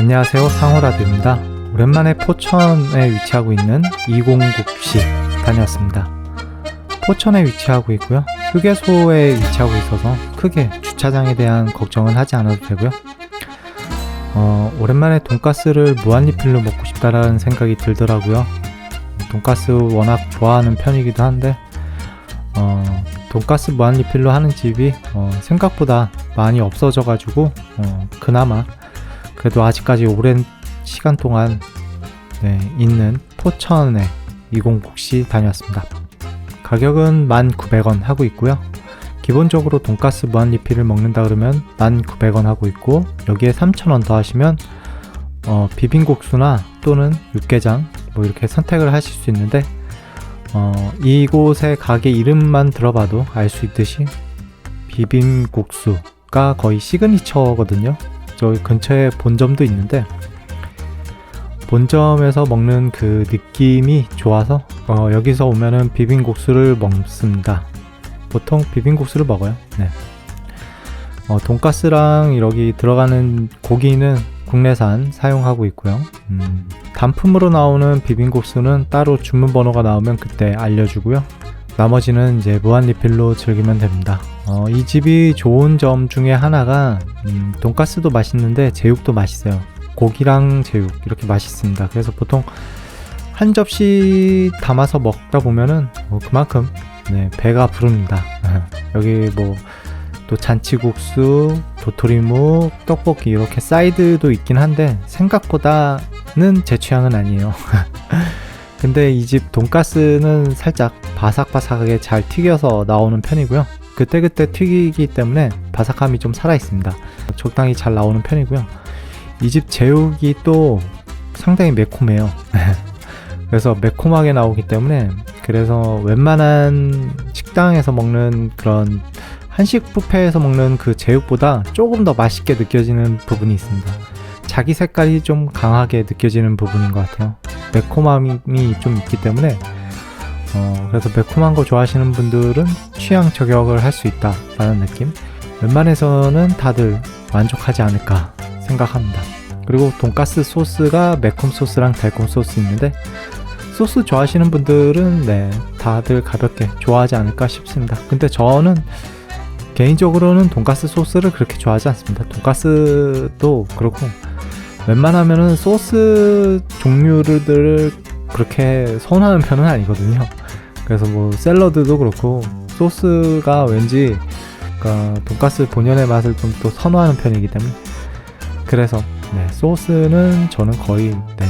안녕하세요 상호라드입니다. 오랜만에 포천에 위치하고 있는 209시 다녀왔습니다. 포천에 위치하고 있고요. 휴게소에 위치하고 있어서 크게 주차장에 대한 걱정은 하지 않아도 되고요. 어, 오랜만에 돈가스를 무한리필로 먹고 싶다라는 생각이 들더라고요. 돈가스 워낙 좋아하는 편이기도 한데 어, 돈가스 무한리필로 하는 집이 어, 생각보다 많이 없어져 가지고 어, 그나마 그래도 아직까지 오랜 시간 동안 네, 있는 포천에 20국시 다녔습니다. 가격은 1,900원 하고 있고요. 기본적으로 돈가스 무한 리필을 먹는다 그러면 1,900원 하고 있고 여기에 3,000원 더 하시면 어, 비빔국수나 또는 육개장 뭐 이렇게 선택을 하실 수 있는데 어, 이곳의 가게 이름만 들어봐도 알 수 있듯이 비빔국수가 거의 시그니처거든요. 저희 근처에 본점도 있는데 본점에서 먹는 그 느낌이 좋아서 어, 여기서 오면은 비빔국수를 먹습니다. 보통 비빔국수를 먹어요. 네. 어, 돈가스랑 여기 들어가는 고기는 국내산 사용하고 있고요. 음, 단품으로 나오는 비빔국수는 따로 주문 번호가 나오면 그때 알려주고요. 나머지는 이제 무한 리필로 즐기면 됩니다. 어, 이 집이 좋은 점 중에 하나가 음, 돈가스도 맛있는데 제육도 맛있어요. 고기랑 제육 이렇게 맛있습니다. 그래서 보통 한 접시 담아서 먹다 보면은 뭐 그만큼 네, 배가 부릅니다. 여기 뭐 또 잔치국수, 도토리묵, 떡볶이 이렇게 사이드도 있긴 한데 생각보다는 제 취향은 아니에요. 근데 이 집 돈가스는 살짝 바삭바삭하게 잘 튀겨서 나오는 편이고요. 그때그때 튀기기 때문에 바삭함이 좀 살아 있습니다. 적당히 잘 나오는 편이고요. 이 집 제육이 또 상당히 매콤해요. 그래서 매콤하게 나오기 때문에 그래서 웬만한 식당에서 먹는 그런 한식 뷔페에서 먹는 그 제육보다 조금 더 맛있게 느껴지는 부분이 있습니다. 자기 색깔이 좀 강하게 느껴지는 부분인 것 같아요. 매콤함이 좀 있기 때문에 어, 그래서 매콤한 거 좋아하시는 분들은 취향 저격을 할 수 있다라는 느낌. 웬만해서는 다들 만족하지 않을까 생각합니다. 그리고 돈가스 소스가 매콤 소스랑 달콤 소스 있는데 소스 좋아하시는 분들은 네 다들 가볍게 좋아하지 않을까 싶습니다. 근데 저는 개인적으로는 돈가스 소스를 그렇게 좋아하지 않습니다. 돈가스도 그렇고 웬만하면은 소스 종류를 그렇게 선호하는 편은 아니거든요. 그래서 뭐 샐러드도 그렇고 소스가 왠지 그러니까 돈가스 본연의 맛을 좀 또 선호하는 편이기 때문에 그래서 네, 소스는 저는 거의 네,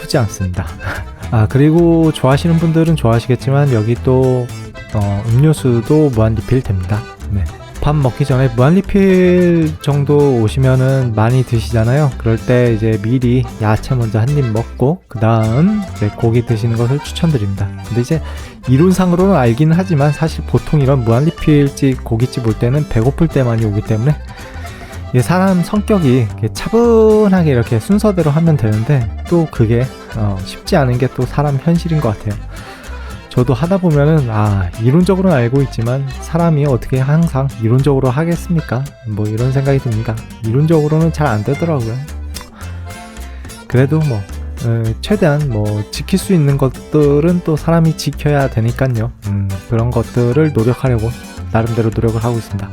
푸지 않습니다. 아 그리고 좋아하시는 분들은 좋아하시겠지만 여기 또 어, 음료수도 무한 리필 됩니다. 네. 밥 먹기 전에 무한 리필 정도 오시면은 많이 드시잖아요. 그럴 때 이제 미리 야채 먼저 한 입 먹고 그 다음 이제 고기 드시는 것을 추천드립니다. 근데 이제 이론상으로는 알기는 하지만 사실 보통 이런 무한 리필집 고깃집 올 때는 배고플 때 많이 오기 때문에 사람 성격이 차분하게 이렇게 순서대로 하면 되는데 또 그게 어 쉽지 않은 게 또 사람 현실인 것 같아요. 저도 하다 보면은 아 이론적으로는 알고 있지만 사람이 어떻게 항상 이론적으로 하겠습니까? 뭐 이런 생각이 듭니다. 이론적으로는 잘 안 되더라고요. 그래도 뭐 에, 최대한 뭐 지킬 수 있는 것들은 또 사람이 지켜야 되니까요. 음, 그런 것들을 노력하려고 나름대로 노력을 하고 있습니다.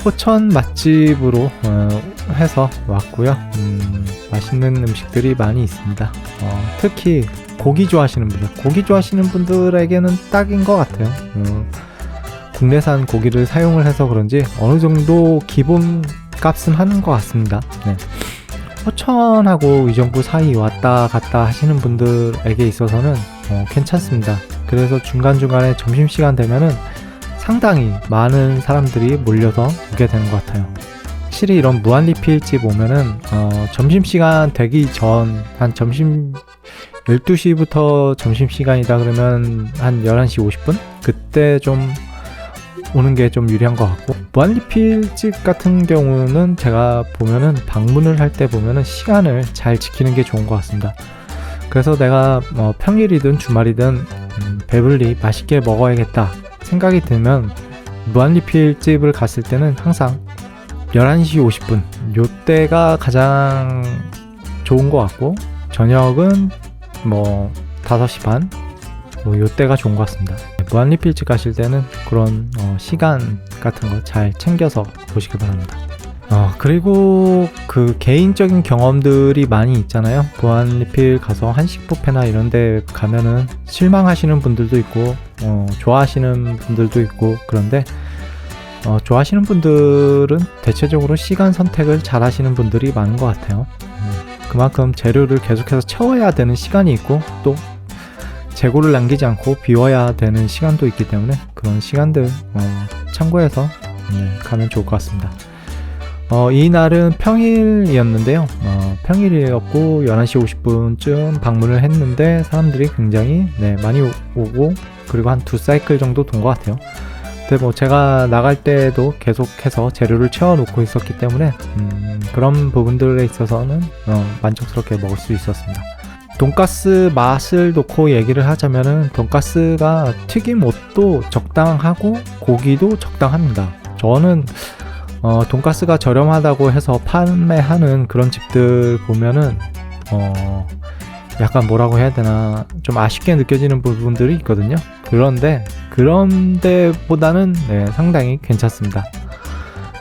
네, 포천 맛집으로 어, 해서 왔고요. 음, 맛있는 음식들이 많이 있습니다. 어, 특히 고기 좋아하시는 분들, 고기 좋아하시는 분들에게는 딱인 것 같아요. 어, 국내산 고기를 사용을 해서 그런지 어느 정도 기본 값은 하는 것 같습니다. 네. 포천하고 의정부 사이 왔다 갔다 하시는 분들에게 있어서는 어, 괜찮습니다. 그래서 중간중간에 점심시간 되면은 상당히 많은 사람들이 몰려서 오게 되는 것 같아요. 확실히 이런 무한리필집 오면은 어, 점심시간 되기 전 한 점심 12시부터 점심시간이다 그러면 한 11시 50분? 그때 좀 오는 게 좀 유리한 것 같고 무한리필집 같은 경우는 제가 보면은 방문을 할 때 보면은 시간을 잘 지키는 게 좋은 것 같습니다. 그래서 내가 뭐 평일이든 주말이든 음, 배불리 맛있게 먹어야겠다 생각이 들면 무한리필집을 갔을 때는 항상 11시 50분 요때가 가장 좋은 것 같고 저녁은 뭐 5시 반? 뭐 요때가 좋은 것 같습니다. 무한리필집 가실 때는 그런 어, 시간 같은 거 잘 챙겨서 보시길 바랍니다. 어, 그리고 그 개인적인 경험들이 많이 있잖아요. 무한리필 가서 한식 뷔페나 이런 데 가면은 실망하시는 분들도 있고, 어, 좋아하시는 분들도 있고, 그런데, 어, 좋아하시는 분들은 대체적으로 시간 선택을 잘 하시는 분들이 많은 것 같아요. 음, 그만큼 재료를 계속해서 채워야 되는 시간이 있고, 또 재고를 남기지 않고 비워야 되는 시간도 있기 때문에 그런 시간들 어, 참고해서 네, 가면 좋을 것 같습니다. 어, 이 날은 평일이었는데요. 어, 평일이었고 11시 50분쯤 방문을 했는데 사람들이 굉장히 네, 많이 오고 그리고 한 두 사이클 정도 돈 것 같아요. 근데 뭐 제가 나갈 때도 계속해서 재료를 채워놓고 있었기 때문에 음, 그런 부분들에 있어서는 어, 만족스럽게 먹을 수 있었습니다. 돈가스 맛을 놓고 얘기를 하자면은 돈가스가 튀김 옷도 적당하고 고기도 적당합니다. 저는 어, 돈가스가 저렴하다고 해서 판매하는 그런 집들 보면은 어, 약간 뭐라고 해야 되나 좀 아쉽게 느껴지는 부분들이 있거든요. 그런데 그런 데보다는 네, 상당히 괜찮습니다.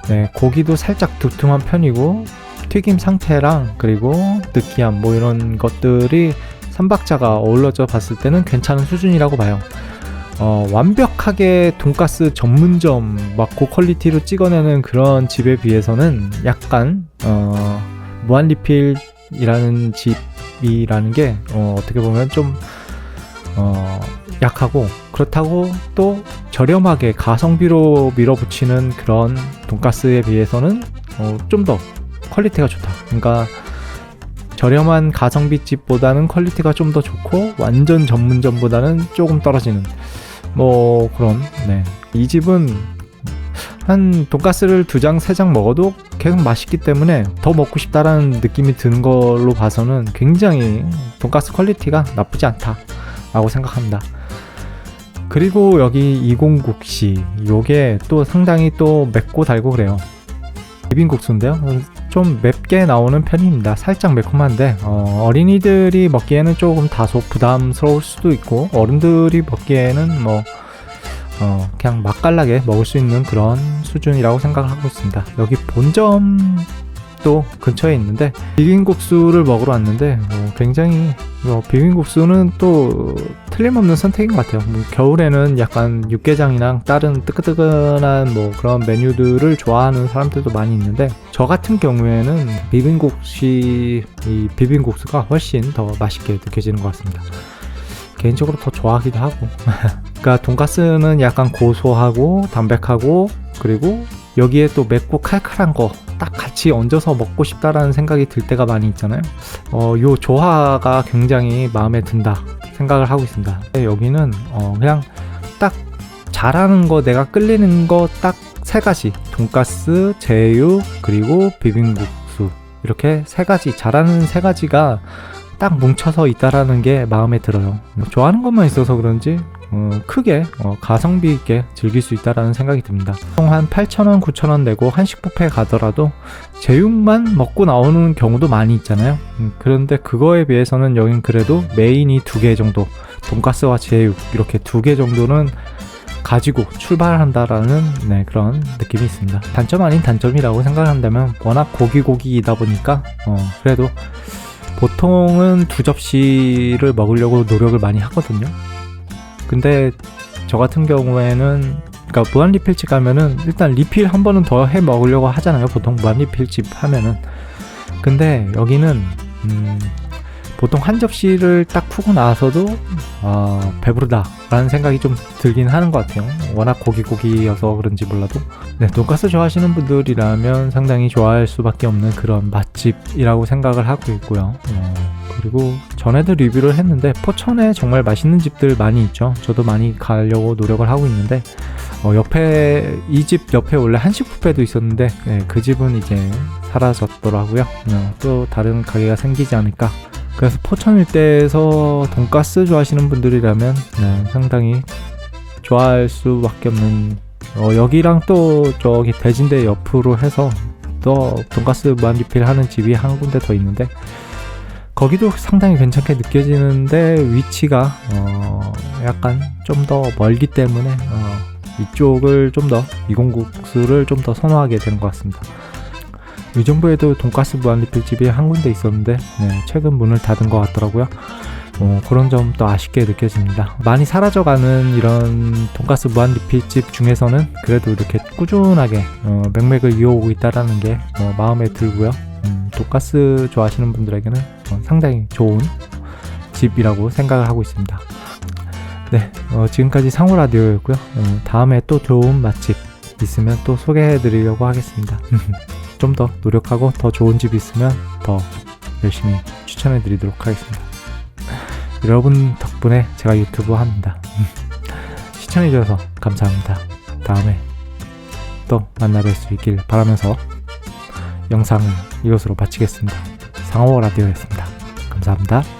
네, 고기도 살짝 두툼한 편이고 튀김 상태랑 그리고 느끼함 뭐 이런 것들이 삼박자가 어우러져 봤을 때는 괜찮은 수준이라고 봐요. 어, 완벽하게 돈가스 전문점 막 고퀄리티로 찍어내는 그런 집에 비해서는 약간 어, 무한리필이라는 집이라는 게 어, 떻게 보면 좀 어, 약하고 그렇다고 또 저렴하게 가성비로 밀어붙이는 그런 돈가스에 비해서는 어, 좀 더 퀄리티가 좋다. 그러니까 저렴한 가성비 집보다는 퀄리티가 좀 더 좋고 완전 전문점보다는 조금 떨어지는 뭐 그런 네. 이 집은 한 돈가스를 두 장, 세 장 먹어도 계속 맛있기 때문에 더 먹고 싶다라는 느낌이 드는 걸로 봐서는 굉장히 돈가스 퀄리티가 나쁘지 않다라고 생각합니다. 그리고 여기 209시 요게 또 상당히 또 맵고 달고 그래요. 비빔국수인데요. 좀 맵게 나오는 편입니다. 살짝 매콤한데 어, 린이들이 먹기에는 조금 다소 부담스러울 수도 있고 어른들이 먹기에는 뭐 어, 그냥 맛깔나게 먹을 수 있는 그런 수준이라고 생각을 하고 있습니다. 여기 본점 또 근처에 있는데 비빔국수를 먹으러 왔는데 어, 굉장히 어, 비빔국수는 또 틀림없는 선택인 것 같아요. 뭐 겨울에는 약간 육개장이랑 다른 뜨끈뜨끈한 뭐 그런 메뉴들을 좋아하는 사람들도 많이 있는데 저 같은 경우에는 비빔국시 이 비빔국수가 훨씬 더 맛있게 느껴지는 것 같습니다. 개인적으로 더 좋아하기도 하고 그러니까 돈가스는 약간 고소하고 담백하고 그리고 여기에 또 맵고 칼칼한 거 딱 같이 얹어서 먹고 싶다라는 생각이 들 때가 많이 있잖아요. 어, 요 조화가 굉장히 마음에 든다 생각을 하고 있습니다. 여기는 어, 그냥 딱 잘하는 거 내가 끌리는 거 딱 세 가지 돈가스, 제육 그리고 비빔국수 이렇게 세 가지 잘하는 세 가지가 딱 뭉쳐서 있다라는 게 마음에 들어요. 좋아하는 것만 있어서 그런지 어, 크게 어, 가성비 있게 즐길 수 있다라는 생각이 듭니다. 보통 한 8,000원, 9,000원 내고 한식 뷔페 가더라도 제육만 먹고 나오는 경우도 많이 있잖아요. 음, 그런데 그거에 비해서는 여긴 그래도 메인이 두 개 정도, 돈가스와 제육 이렇게 두 개 정도는 가지고 출발한다라는 네, 그런 느낌이 있습니다. 단점 아닌 단점이라고 생각한다면 워낙 고기고기이다 보니까 어, 그래도 보통은 두 접시를 먹으려고 노력을 많이 하거든요. 근데 저 같은 경우에는 그러니까 무한 리필집 가면은 일단 리필 한 번은 더 해 먹으려고 하잖아요. 보통 무한 리필집 하면은. 근데 여기는 음 보통 한 접시를 딱 푸고 나서도 어, 배부르다라는 생각이 좀 들긴 하는 것 같아요. 워낙 고기고기여서 그런지 몰라도 네, 돈가스 좋아하시는 분들이라면 상당히 좋아할 수밖에 없는 그런 맛집이라고 생각을 하고 있고요. 어, 그리고 전에도 리뷰를 했는데 포천에 정말 맛있는 집들 많이 있죠. 저도 많이 가려고 노력을 하고 있는데 어, 옆에 이 집 옆에 원래 한식 뷔페도 있었는데 네, 그 집은 이제 사라졌더라고요. 어, 또 다른 가게가 생기지 않을까 그래서 포천 일대에서 돈가스 좋아하시는 분들이라면 네, 상당히 좋아할 수밖에 없는 어, 여기랑 또 저기 대진대 옆으로 해서 또 돈가스 무한 리필 하는 집이 한 군데 더 있는데 거기도 상당히 괜찮게 느껴지는데 위치가 어 약간 좀 더 멀기 때문에 어 이쪽을 좀 더 이공국수를 좀 더 선호하게 되는 것 같습니다. 의정부에도 돈가스 무한 리필 집이 한 군데 있었는데 네, 최근 문을 닫은 것 같더라고요. 어, 그런 점 또 아쉽게 느껴집니다. 많이 사라져가는 이런 돈가스 무한 리필집 중에서는 그래도 이렇게 꾸준하게 어, 맥맥을 이어오고 있다라는 게 어, 마음에 들고요. 음, 돈가스 좋아하시는 분들에게는 어, 상당히 좋은 집이라고 생각을 하고 있습니다. 네, 어, 지금까지 상호 라디오였고요. 어, 다음에 또 좋은 맛집 있으면 또 소개해드리려고 하겠습니다. 좀 더 노력하고 더 좋은 집 있으면 더 열심히 추천해드리도록 하겠습니다. 여러분 덕분에 제가 유튜브 합니다. 시청해주셔서 감사합니다. 다음에 또 만나뵐 수 있길 바라면서 영상을 이것으로 마치겠습니다. 상호 라디오였습니다. 감사합니다.